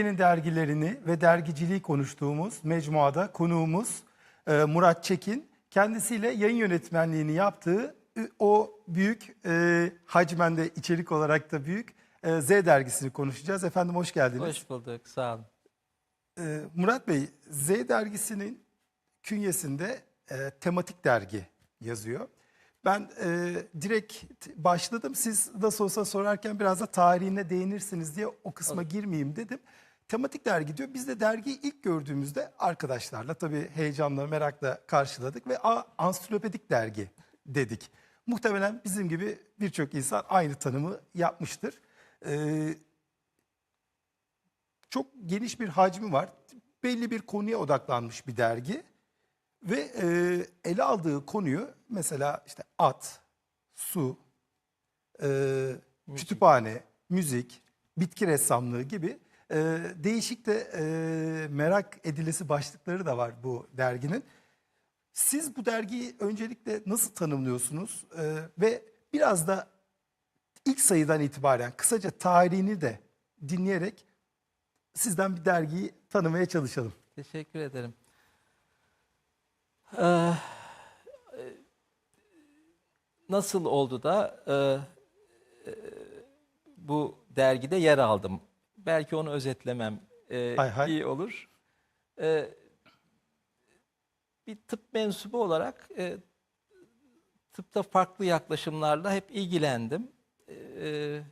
Türkiye'nin dergilerini ve dergiciliği konuştuğumuz mecmuada konuğumuz e, Murat Çekin. Kendisiyle yayın yönetmenliğini yaptığı o büyük e, hacmen de içerik olarak da büyük e, Z dergisini konuşacağız. Efendim hoş geldiniz. Hoş bulduk, sağ olun. E, Murat Bey, Z dergisinin künyesinde e, tematik dergi yazıyor. Ben e, direkt başladım. Siz nasıl olsa sorarken biraz da tarihine değinirsiniz diye o kısma girmeyeyim dedim. Tematik dergi diyor. Biz de dergiyi ilk gördüğümüzde arkadaşlarla tabii heyecanla, merakla karşıladık ve a, ansiklopedi dergi dedik. Muhtemelen bizim gibi birçok insan aynı tanımı yapmıştır. Ee, çok geniş bir hacmi var. Belli bir konuya odaklanmış bir dergi. Ve e, ele aldığı konuyu mesela işte at, su, e, kütüphane, müzik, bitki ressamlığı gibi e, değişik de e, merak edilesi başlıkları da var bu derginin. Siz bu dergiyi öncelikle nasıl tanımlıyorsunuz E, ve biraz da ilk sayıdan itibaren kısaca tarihini de dinleyerek sizden bir dergiyi tanımaya çalışalım. Teşekkür ederim. Ee, nasıl oldu da e, e, bu dergide yer aldım? Belki onu özetlemem e, Hay hay. iyi olur. E, bir tıp mensubu olarak e, tıpta farklı yaklaşımlarla hep ilgilendim. E,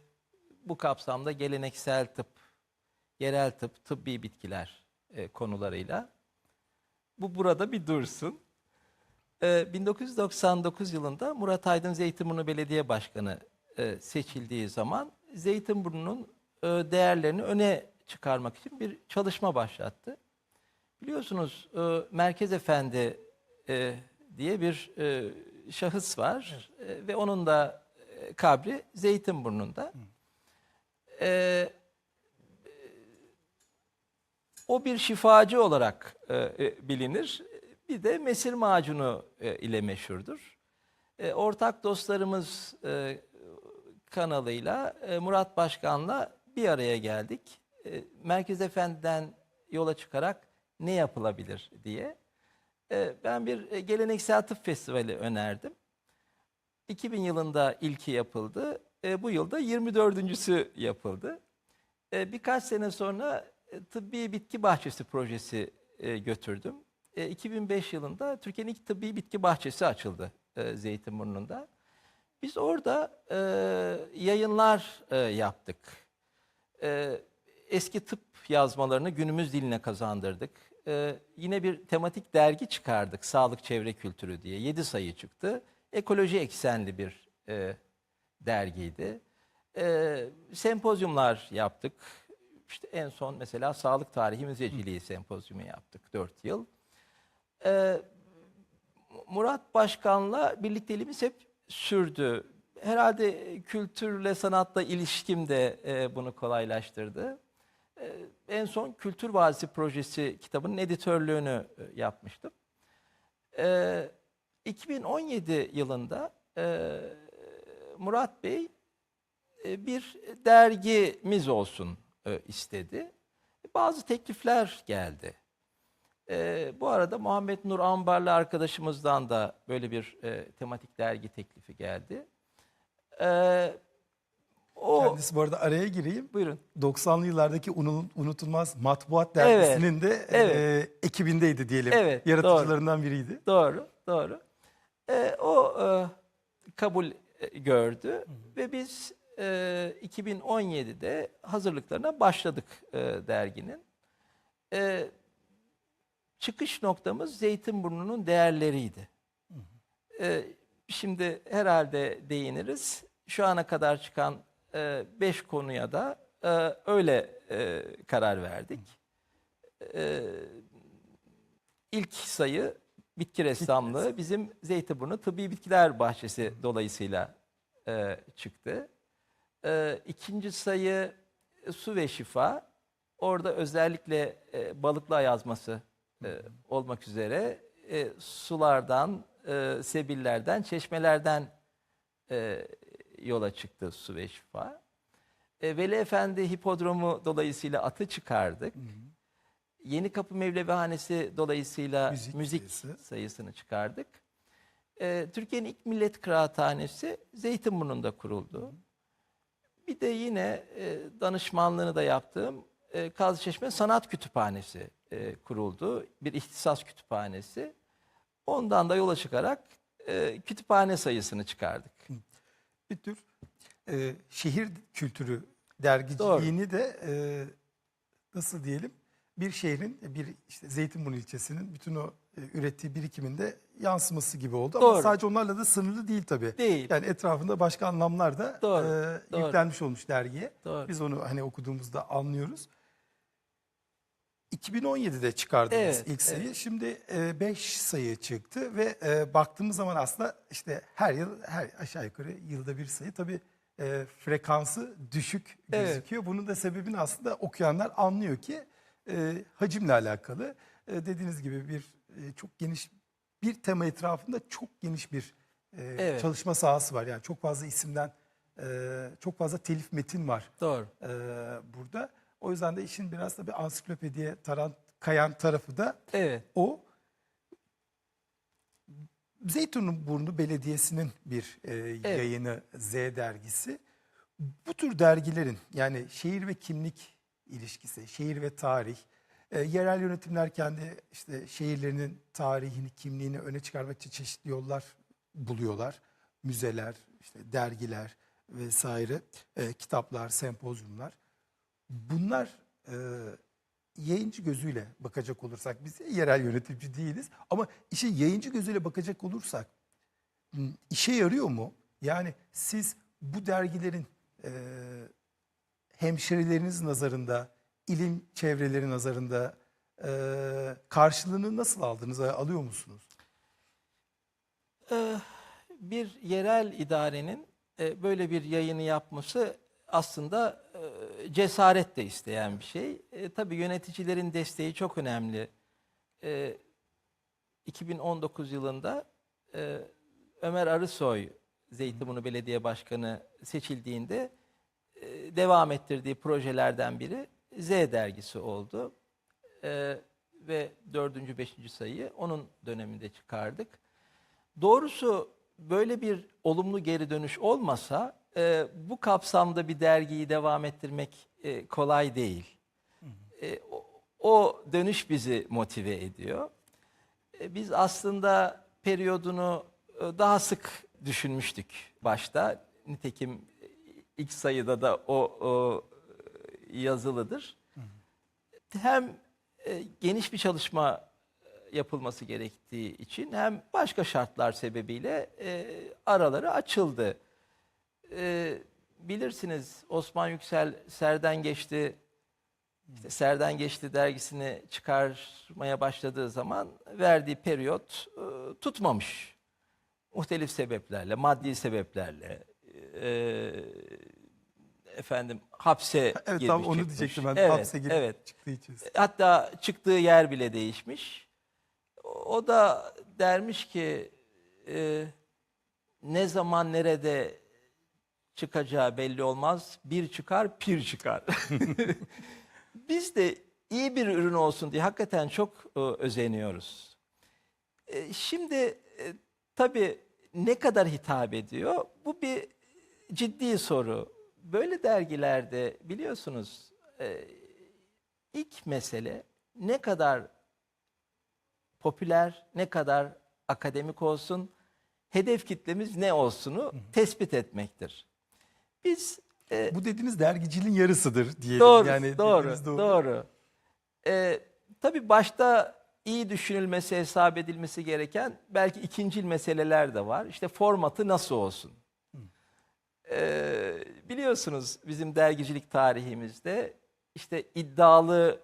bu kapsamda geleneksel tıp, yerel tıp, tıbbi bitkiler e, konularıyla. Bu burada bir dursun. E, 1999 yılında Murat Aydın Zeytinburnu Belediye Başkanı e, seçildiği zaman Zeytinburnu'nun e, değerlerini öne çıkarmak için bir çalışma başlattı. Biliyorsunuz e, Merkez Efendi e, diye bir e, şahıs var E, ve onun da e, kabri Zeytinburnu'nda. E, o bir şifacı olarak e, e, bilinir. Bir de mesir macunu e, ile meşhurdur. E, ortak dostlarımız e, kanalıyla e, Murat Başkan'la bir araya geldik. E, Merkez Efendi'den yola çıkarak ne yapılabilir diye. E, ben bir e, geleneksel tıp festivali önerdim. 2000 yılında ilki yapıldı. E, bu yılda 24.sü yapıldı. Birkaç sene sonra tıbbi bitki bahçesi projesi götürdüm. E, 2005 yılında Türkiye'nin ilk tıbbi bitki bahçesi açıldı e, Zeytinburnu'nda. Biz orada e, yayınlar e, yaptık. E, eski tıp yazmalarını günümüz diline kazandırdık. E, yine bir tematik dergi çıkardık, Sağlık Çevre Kültürü diye. 7 sayı çıktı. Ekoloji eksenli bir e, dergiydi. E, sempozyumlar yaptık. İşte en son mesela Sağlık Tarihi Müzeciliği sempozyumu yaptık 4 yıl. E, Murat Başkan'la birlikteliğimiz hep sürdü. Herhalde kültürle sanatla ilişkim de e, bunu kolaylaştırdı. E, en son Kültür Vadisi Projesi kitabının editörlüğünü e, yapmıştım. E, 2017 yılında e, Murat Bey e, bir dergimiz olsun e, istedi. Bazı teklifler geldi. E, bu arada Muhammed Nur Ambarlı arkadaşımızdan da böyle bir e, tematik dergi teklifi geldi. E, o Kendisi bu arada araya gireyim. buyurun. 90'lı yıllardaki unut- unutulmaz matbuat dergisinin de evet. e, ekibindeydi diyelim. Evet, Yaratıcılarından biriydi. Doğru, doğru. E, o e, kabul e, gördü ve biz e, 2017'de hazırlıklarına başladık e, derginin. E, çıkış noktamız Zeytinburnu'nun değerleriydi. E, şimdi herhalde değiniriz. Şu ana kadar çıkan e, beş konuya da e, öyle e, karar verdik. E, ilk sayı bitki ressamlığı bizim Zeytinburnu Tıbbi Bitkiler Bahçesi dolayısıyla e, çıktı. E, ikinci sayı e, su ve şifa. Orada özellikle e, balıkla yazması e, olmak üzere e, sulardan, e, sebillerden, çeşmelerden e, yola çıktı su ve şifa. E, Veli Efendi Hipodromu dolayısıyla atı çıkardık. Yeni Kapı Mevlevihanesi dolayısıyla Müzik müzik, sayısı. sayısını çıkardık. E, Türkiye'nin ilk millet kıraathanesi Zeytinburnu'nda kuruldu. Bir de yine e, danışmanlığını da yaptığım e, Kazlıçeşme Sanat Kütüphanesi e, kuruldu. Bir ihtisas kütüphanesi. Ondan da yola çıkarak e, kütüphane sayısını çıkardık. Bir tür e, şehir kültürü dergiciliğini de e, nasıl diyelim bir şehrin bir işte Zeytinburnu ilçesinin bütün o e, ürettiği birikiminde yansıması gibi oldu. Ama Doğru. sadece onlarla da sınırlı değil tabii. Değil. Yani etrafında başka anlamlar da Doğru, e, doğru. yüklenmiş olmuş dergiye. Doğru. Biz onu hani okuduğumuzda anlıyoruz. 2017'de çıkardınız Evet, ilk sayı. Şimdi 5 sayı çıktı ve e, baktığımız zaman aslında işte her yıl her aşağı yukarı yılda bir sayı tabii e, frekansı düşük Evet. gözüküyor. Bunun da sebebini aslında okuyanlar anlıyor ki e, hacimle alakalı. E, dediğiniz gibi bir e, çok geniş bir tema etrafında çok geniş bir e, Evet. çalışma sahası var. Yani çok fazla isimden e, çok fazla telif metin var Doğru. e, burada. O yüzden de işin biraz da bir ansiklopediye taran, kayan tarafı da Evet. o. Zeytinburnu Belediyesi'nin bir e, yayını Z dergisi. Bu tür dergilerin yani şehir ve kimlik ilişkisi, şehir ve tarih, e, yerel yönetimler kendi işte şehirlerinin tarihini, kimliğini öne çıkarmak için çeşitli yollar buluyorlar. Müzeler, işte dergiler vesaire, e, kitaplar, sempozyumlar. Bunlar e, yayıncı gözüyle bakacak olursak biz yerel yönetici değiliz ama işin yayıncı gözüyle bakacak olursak işe yarıyor mu? Yani siz bu dergilerin e, hemşerileriniz nazarında, ilim çevreleri nazarında e, karşılığını nasıl aldınız? Alıyor musunuz? Ee, bir yerel idarenin e, böyle bir yayını yapması aslında cesaret de isteyen bir şey. E, tabii yöneticilerin desteği çok önemli. E, 2019 yılında e, Ömer Arısoy Zeytinburnu Belediye Başkanı seçildiğinde e, devam ettirdiği projelerden biri Z dergisi oldu. E, ve dördüncü, beşinci sayıyı onun döneminde çıkardık. Doğrusu böyle bir olumlu geri dönüş olmasa e, bu kapsamda bir dergiyi devam ettirmek e, kolay değil. E, o, o dönüş bizi motive ediyor. E, biz aslında periyodunu e, daha sık düşünmüştük başta. Nitekim e, ilk sayıda da o, o e, yazılıdır. Hem e, geniş bir çalışma e, yapılması gerektiği için hem başka şartlar sebebiyle e, araları açıldı. E, bilirsiniz Osman Yüksel Serden Geçti işte Serden Geçti dergisini çıkarmaya başladığı zaman verdiği periyot e, tutmamış. Muhtelif sebeplerle, maddi sebeplerle, e, efendim hapse Evet girmiş tam onu çıkmış. diyecektim ben. Evet, Hapse girip evet. çıktığı için. Hatta çıktığı yer bile değişmiş. O da dermiş ki e, ne zaman nerede çıkacağı belli olmaz. Bir çıkar, pir çıkar. Biz de iyi bir ürün olsun diye hakikaten çok e, özeniyoruz. E, şimdi e, tabii ne kadar hitap ediyor? Bu bir ciddi soru. Böyle dergilerde biliyorsunuz e, ilk mesele ne kadar popüler, ne kadar akademik olsun, hedef kitlemiz ne olsunu tespit etmektir. Biz e, Bu dediğiniz dergiciliğin yarısıdır diyelim. doğru, yani doğru, dediğiniz doğru. E, tabii başta iyi düşünülmesi, hesap edilmesi gereken belki ikincil meseleler de var. İşte formatı nasıl olsun? E, biliyorsunuz bizim dergicilik tarihimizde işte iddialı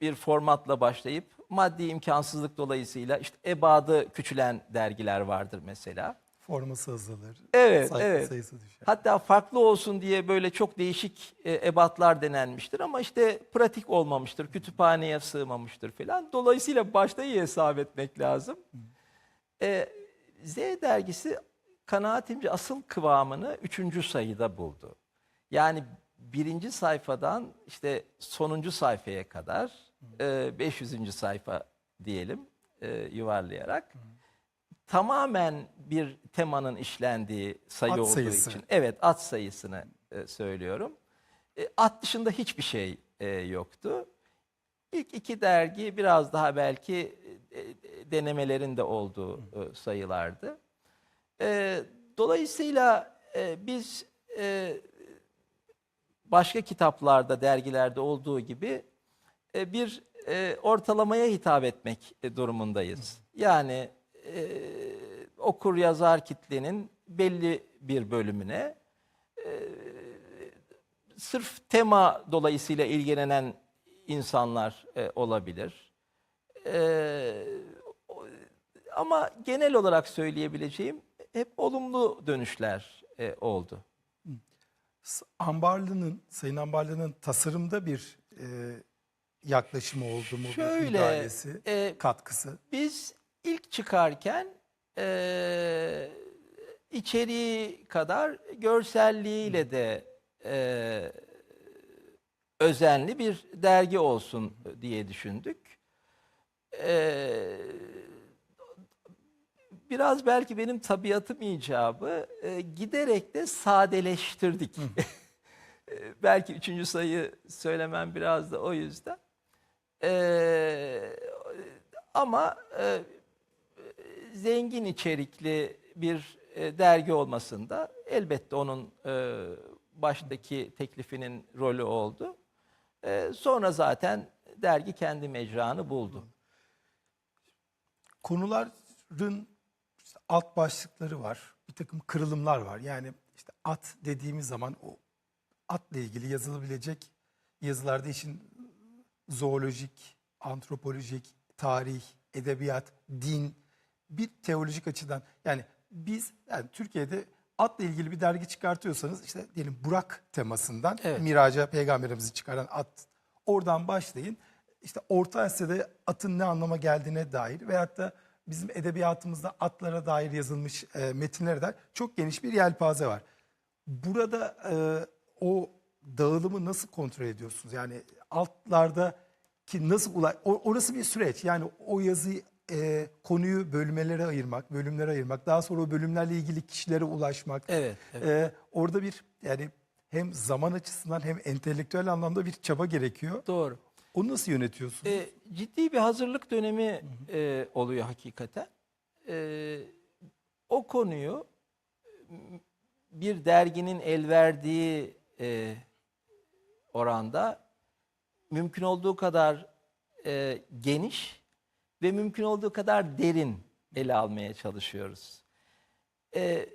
bir formatla başlayıp maddi imkansızlık dolayısıyla işte ebadı küçülen dergiler vardır mesela. Forması azalır. Evet, sayfa evet. sayısı düşer. Hatta farklı olsun diye böyle çok değişik e, ebatlar denenmiştir ama işte pratik olmamıştır, kütüphaneye sığmamıştır falan. Dolayısıyla başta iyi hesap etmek lazım. E, Z dergisi kanaatimce asıl kıvamını üçüncü sayıda buldu. Yani birinci sayfadan işte sonuncu sayfaya kadar e, 500. sayfa diyelim e, yuvarlayarak tamamen bir temanın işlendiği sayı At olduğu sayısı. için. Evet at sayısını e, söylüyorum. E, at dışında hiçbir şey e, yoktu. İlk iki dergi biraz daha belki e, e, denemelerin de olduğu e, sayılardı. E, dolayısıyla e, biz e, başka kitaplarda, dergilerde olduğu gibi e, bir e, ortalamaya hitap etmek e, durumundayız. Yani e, okur yazar kitlenin belli bir bölümüne e, sırf tema dolayısıyla ilgilenen insanlar e, olabilir. E, ama genel olarak söyleyebileceğim hep olumlu dönüşler e, oldu. Ambarlı'nın, Sayın Ambarlı'nın tasarımda bir e, yaklaşımı oldu mu? bir Şöyle, müdahalesi, e, katkısı. Biz ilk çıkarken eee içeriği kadar görselliğiyle de eee, özenli bir dergi olsun diye düşündük. Eee, biraz belki benim tabiatım icabı eee, giderek de sadeleştirdik. Eee, belki üçüncü sayı söylemem biraz da o yüzden. Eee, ama e, zengin içerikli bir e, dergi olmasında elbette onun e, baştaki teklifinin rolü oldu. E, sonra zaten dergi kendi mecranı buldu. Konuların alt başlıkları var. Bir takım kırılımlar var. Yani işte at dediğimiz zaman o atla ilgili yazılabilecek yazılarda işin zoolojik, antropolojik, tarih, edebiyat, din, bir teolojik açıdan yani biz yani Türkiye'de atla ilgili bir dergi çıkartıyorsanız işte diyelim Burak temasından Evet. Miraca peygamberimizi çıkaran at oradan başlayın. İşte Orta Asya'da atın ne anlama geldiğine dair veyahut da bizim edebiyatımızda atlara dair yazılmış e, metinlere dair çok geniş bir yelpaze var. Burada e, o dağılımı nasıl kontrol ediyorsunuz? Yani altlarda ki nasıl ulay o- orası bir süreç. Yani o yazıyı e, konuyu bölmelere ayırmak, bölümlere ayırmak, daha sonra o bölümlerle ilgili kişilere ulaşmak. Evet, E, orada bir yani hem zaman açısından hem entelektüel anlamda bir çaba gerekiyor. Doğru. Onu nasıl yönetiyorsunuz? E, ciddi bir hazırlık dönemi e, oluyor hakikaten. E, o konuyu bir derginin el verdiği e, oranda mümkün olduğu kadar e, geniş ve mümkün olduğu kadar derin ele almaya çalışıyoruz. E,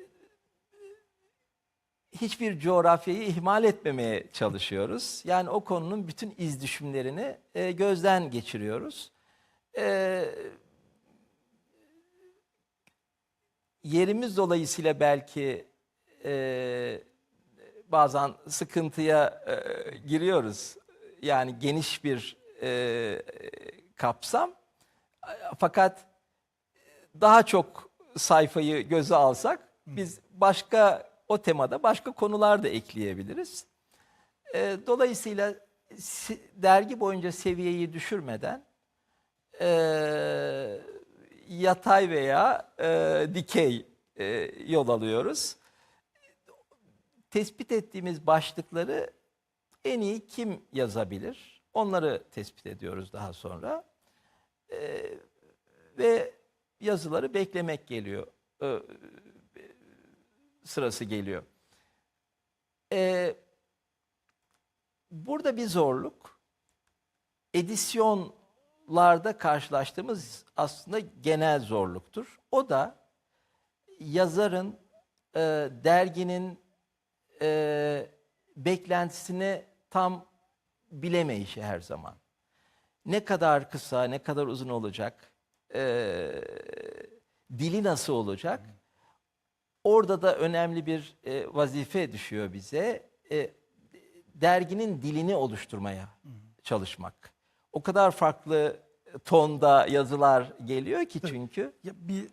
hiçbir coğrafyayı ihmal etmemeye çalışıyoruz. Yani o konunun bütün iz düşümlerini e, gözden geçiriyoruz. E, yerimiz dolayısıyla belki e, bazen sıkıntıya e, giriyoruz. Yani geniş bir e, kapsam. Fakat daha çok sayfayı göze alsak biz başka o temada başka konular da ekleyebiliriz. E, dolayısıyla dergi boyunca seviyeyi düşürmeden e, yatay veya e, dikey e, yol alıyoruz. Tespit ettiğimiz başlıkları en iyi kim yazabilir? Onları tespit ediyoruz daha sonra. E, ve yazıları beklemek geliyor. E, sırası geliyor. E, burada bir zorluk. Edisyonlarda karşılaştığımız aslında genel zorluktur. O da yazarın e, derginin e, beklentisini tam bilemeyişi her zaman. Ne kadar kısa, ne kadar uzun olacak, e, dili nasıl olacak? Orada da önemli bir e, vazife düşüyor bize. E, derginin dilini oluşturmaya çalışmak. O kadar farklı tonda yazılar geliyor ki çünkü. Ya bir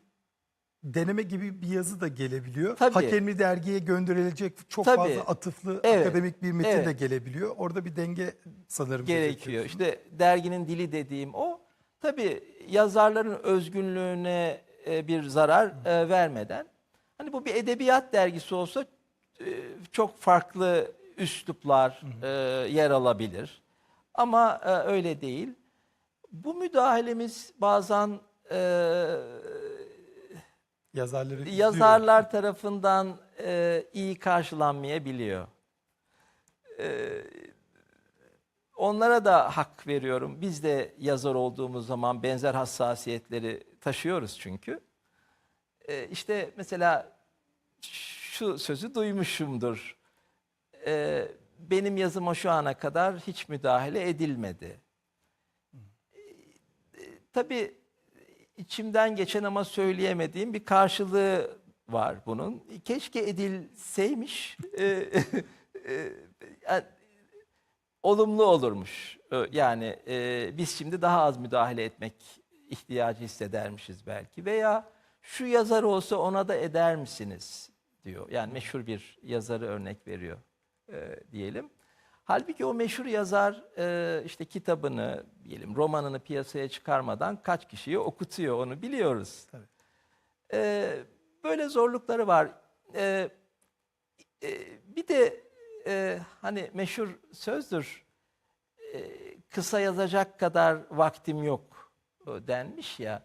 deneme gibi bir yazı da gelebiliyor. Tabii. Hakemli dergiye gönderilecek çok Tabii. fazla atıflı Evet. akademik bir metin de Evet. gelebiliyor. Orada bir denge sanırım gerekiyor. İşte derginin dili dediğim o. Tabii yazarların özgünlüğüne e, bir zarar e, vermeden. Hani bu bir edebiyat dergisi olsa e, çok farklı üsluplar e, yer alabilir. Ama öyle değil. Bu müdahalemiz bazen e, Yazarları üzüyor. yazarlar tarafından e, iyi karşılanmayabiliyor. E, onlara da hak veriyorum. Biz de yazar olduğumuz zaman benzer hassasiyetleri taşıyoruz çünkü. E, işte mesela şu sözü duymuşumdur. E, benim yazıma şu ana kadar hiç müdahale edilmedi. E, tabii içimden geçen ama söyleyemediğim bir karşılığı var bunun. Keşke edilseymiş. e, e, yani olumlu olurmuş. E, Yani e, biz şimdi daha az müdahale etmek ihtiyacı hissedermişiz belki. Veya şu yazar olsa ona da eder misiniz diyor. Yani meşhur bir yazarı örnek veriyor e, diyelim. Halbuki o meşhur yazar e, işte kitabını, diyelim romanını piyasaya çıkarmadan kaç kişiyi okutuyor onu biliyoruz. Tabii. E, böyle zorlukları var. E, e, bir de e, hani meşhur sözdür, e, kısa yazacak kadar vaktim yok e, denmiş ya.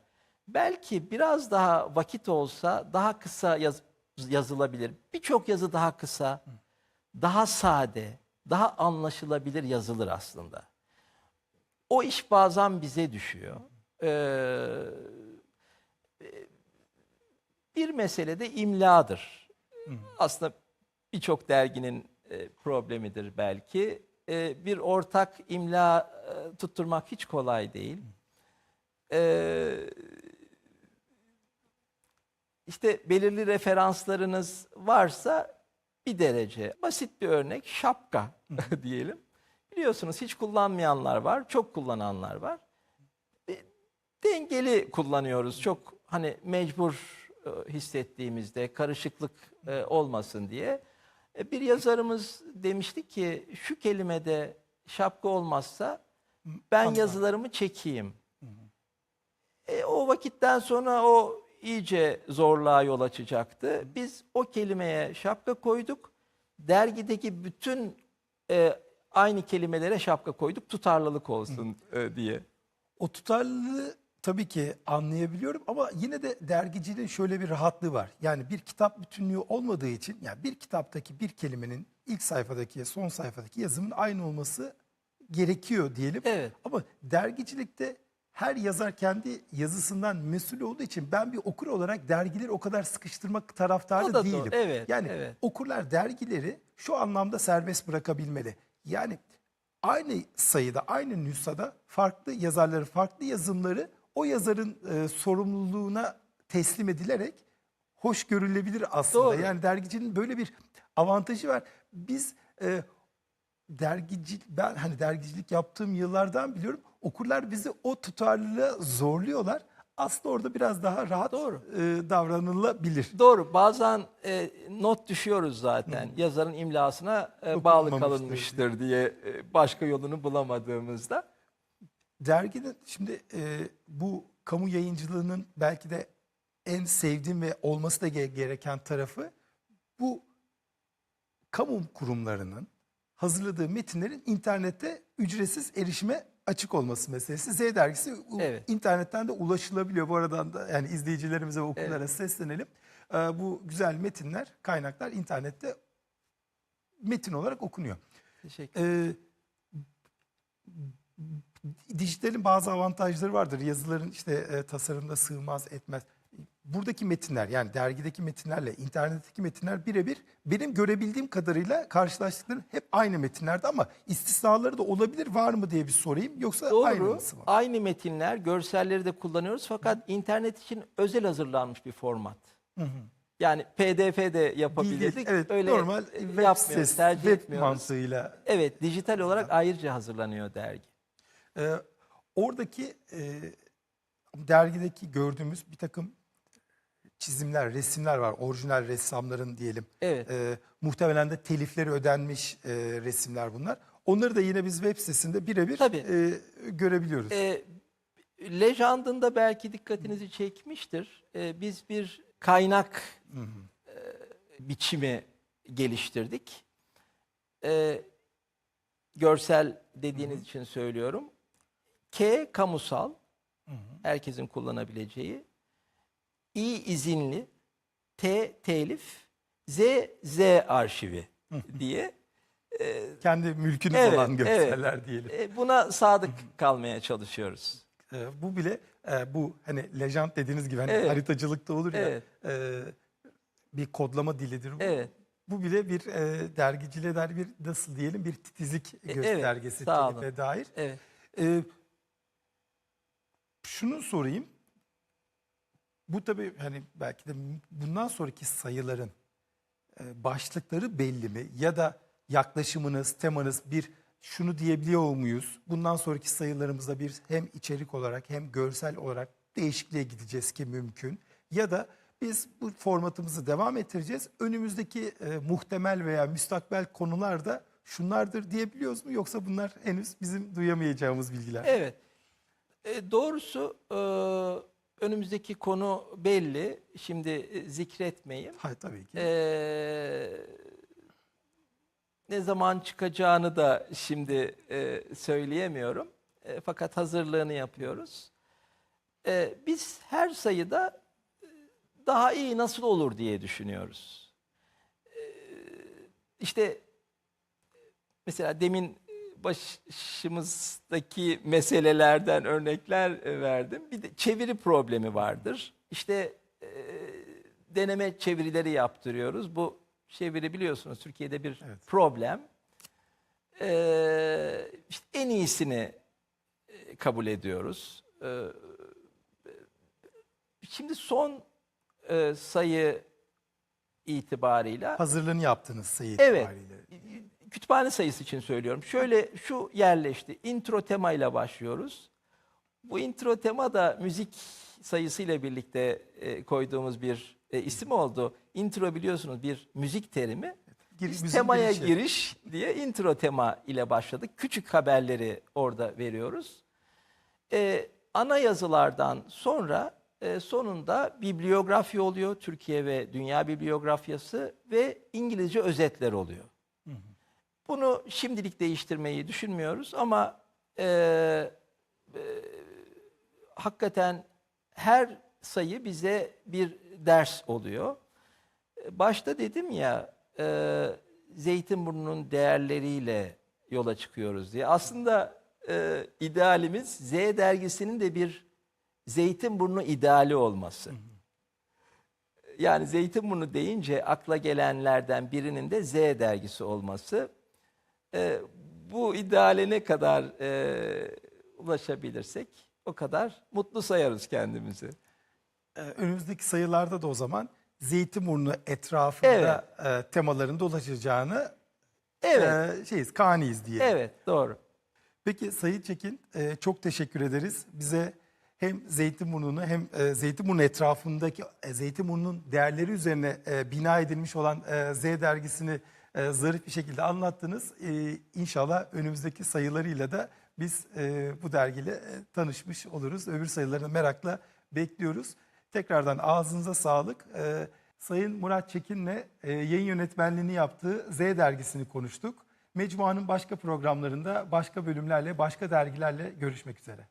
Belki biraz daha vakit olsa daha kısa yaz- yazılabilir. Birçok yazı daha kısa, daha sade, daha anlaşılabilir yazılır aslında. O iş bazen bize düşüyor. Ee, bir mesele de imladır. Aslında birçok derginin e, problemidir belki. E, bir ortak imla e, tutturmak hiç kolay değil. E, işte belirli referanslarınız varsa bir derece. Basit bir örnek şapka diyelim. Biliyorsunuz hiç kullanmayanlar var, çok kullananlar var. E, Dengeli kullanıyoruz. Çok hani mecbur e, hissettiğimizde karışıklık e, olmasın diye. Bir yazarımız demişti ki şu kelimede şapka olmazsa ben Anladım. yazılarımı çekeyim. E, o vakitten sonra o iyice zorluğa yol açacaktı. Biz o kelimeye şapka koyduk. Dergideki bütün e, aynı kelimelere şapka koyduk tutarlılık olsun e, diye. O tutarlılığı tabii ki anlayabiliyorum ama yine de dergiciliğin şöyle bir rahatlığı var. Yani bir kitap bütünlüğü olmadığı için yani bir kitaptaki bir kelimenin ilk sayfadaki son sayfadaki yazımın aynı olması gerekiyor diyelim. Evet. Ama dergicilikte her yazar kendi yazısından mesul olduğu için ben bir okur olarak dergileri o kadar sıkıştırmak taraftarı O da doğru. değilim. Evet, yani evet. okurlar dergileri şu anlamda serbest bırakabilmeli. Yani aynı sayıda, aynı nüshada farklı yazarların farklı yazımları o yazarın e, sorumluluğuna teslim edilerek hoş görülebilir aslında. Doğru. Yani dergicinin böyle bir avantajı var. Biz e, dergici ben hani dergicilik yaptığım yıllardan biliyorum. Okurlar bizi o tutarlılığa zorluyorlar. Aslında orada biraz daha rahat Doğru. e, davranılabilir. Doğru. Bazen e, not düşüyoruz zaten. Yazarın imlasına e, bağlı kalınmıştır diye e, başka yolunu bulamadığımızda. Derginin şimdi e, bu kamu yayıncılığının belki de en sevdiğim ve olması da ge- gereken tarafı bu kamu kurumlarının hazırladığı metinlerin internette ücretsiz erişime açık olması meselesi. Z dergisi Evet. internetten de ulaşılabiliyor. Bu aradan da yani izleyicilerimize ve okurlara seslenelim. E, bu güzel metinler, kaynaklar internette metin olarak okunuyor. Teşekkür Ee, dijitalin bazı avantajları vardır. Yazıların işte e, tasarımda sığmaz etmez. Buradaki metinler yani dergideki metinlerle internetteki metinler birebir benim görebildiğim kadarıyla karşılaştıklarım hep aynı metinlerde ama istisnaları da olabilir var mı diye bir sorayım. Yoksa Doğru. aynısı mı? Aynı metinler, görselleri de kullanıyoruz fakat internet için özel hazırlanmış bir format. Yani PDF de yapabilirdik. Evet, Öyle normal web sitesi, tercih web etmiyoruz. mantığıyla Evet, dijital olarak ayrıca hazırlanıyor dergi. Ee, oradaki e, dergideki gördüğümüz bir takım çizimler, resimler var. Orijinal ressamların diyelim. Evet. E, muhtemelen de telifleri ödenmiş e, resimler bunlar. Onları da yine biz web sitesinde birebir Tabii. e, görebiliyoruz. E, Lejand'ın da belki dikkatinizi çekmiştir. E, biz bir kaynak e, biçimi geliştirdik. E, görsel dediğiniz için söylüyorum. K kamusal, herkesin kullanabileceği. İ izinli, T telif, Z Z arşivi diye Kendi mülkünüz Evet, olan görseller diyelim. e, buna sadık kalmaya çalışıyoruz. E, bu bile e, bu hani lejant dediğiniz gibi hani Evet. haritacılıkta olur ya Evet. e, bir kodlama dilidir bu. Evet. Bu bile bir e, dergiciliğe dair bir nasıl diyelim bir titizlik E, evet, göstergesi olun. telife dair. Evet. E, şunu sorayım. Bu tabii hani belki de bundan sonraki sayıların e, başlıkları belli mi? Ya da yaklaşımınız, temanız bir şunu diyebiliyor muyuz? Bundan sonraki sayılarımızda bir hem içerik olarak hem görsel olarak değişikliğe gideceğiz ki mümkün. Ya da biz bu formatımızı devam ettireceğiz. Önümüzdeki e, muhtemel veya müstakbel konular da şunlardır diyebiliyoruz mu? Yoksa bunlar henüz bizim duyamayacağımız bilgiler. Evet. E, doğrusu e, önümüzdeki konu belli. Şimdi e, zikretmeyeyim. Hayır tabii ki. E, ne zaman çıkacağını da şimdi e, söyleyemiyorum. E, fakat hazırlığını yapıyoruz. E, biz her sayıda e, daha iyi nasıl olur diye düşünüyoruz. E, işte mesela demin başımızdaki meselelerden örnekler e, verdim. Bir de çeviri problemi vardır. İşte e, deneme çevirileri yaptırıyoruz. Bu çeviri biliyorsunuz Türkiye'de bir Evet. problem. E, işte en iyisini e, kabul ediyoruz. E, şimdi son e, sayı itibarıyla Hazırlığını yaptınız sayı Evet. itibariyle. Kütüphane sayısı için söylüyorum. Şöyle şu yerleşti. Intro temayla başlıyoruz. Bu intro tema da müzik sayısıyla birlikte e, koyduğumuz bir e, isim oldu. Intro biliyorsunuz bir müzik terimi. Gir- Biz temaya girişi. giriş diye intro tema ile başladık. Küçük haberleri orada veriyoruz. E, ana yazılardan sonra e, sonunda bibliografi oluyor. Türkiye ve dünya bibliografyası ve İngilizce özetler oluyor. Bunu şimdilik değiştirmeyi düşünmüyoruz ama e, e, hakikaten her sayı bize bir ders oluyor. E, Başta dedim ya e, Zeytinburnu'nun değerleriyle yola çıkıyoruz diye. Aslında e, idealimiz Z dergisinin de bir Zeytinburnu ideali olması. Yani Zeytinburnu deyince akla gelenlerden birinin de Z dergisi olması. Ee, bu ideale ne kadar e, ulaşabilirsek o kadar mutlu sayarız kendimizi. Ee, önümüzdeki sayılarda da o zaman Zeytinburnu etrafında e, temaların dolaşacağını Evet, e, şeyiz, kaniyiz diye. evet doğru. Peki Sayın Çekin e, çok teşekkür ederiz. Bize hem Zeytinburnu'nu hem e, Zeytinburnu etrafındaki e, Zeytinburnu'nun değerleri üzerine e, bina edilmiş olan e, Z dergisini e, zarif bir şekilde anlattınız. E, inşallah önümüzdeki sayılarıyla da biz e, bu dergiyle e, tanışmış oluruz. Öbür sayılarını merakla bekliyoruz. Tekrardan ağzınıza sağlık. E, Sayın Murat Çekin'le e, yayın yönetmenliğini yaptığı Z dergisini konuştuk. Mecmuanın başka programlarında, başka bölümlerle, başka dergilerle görüşmek üzere.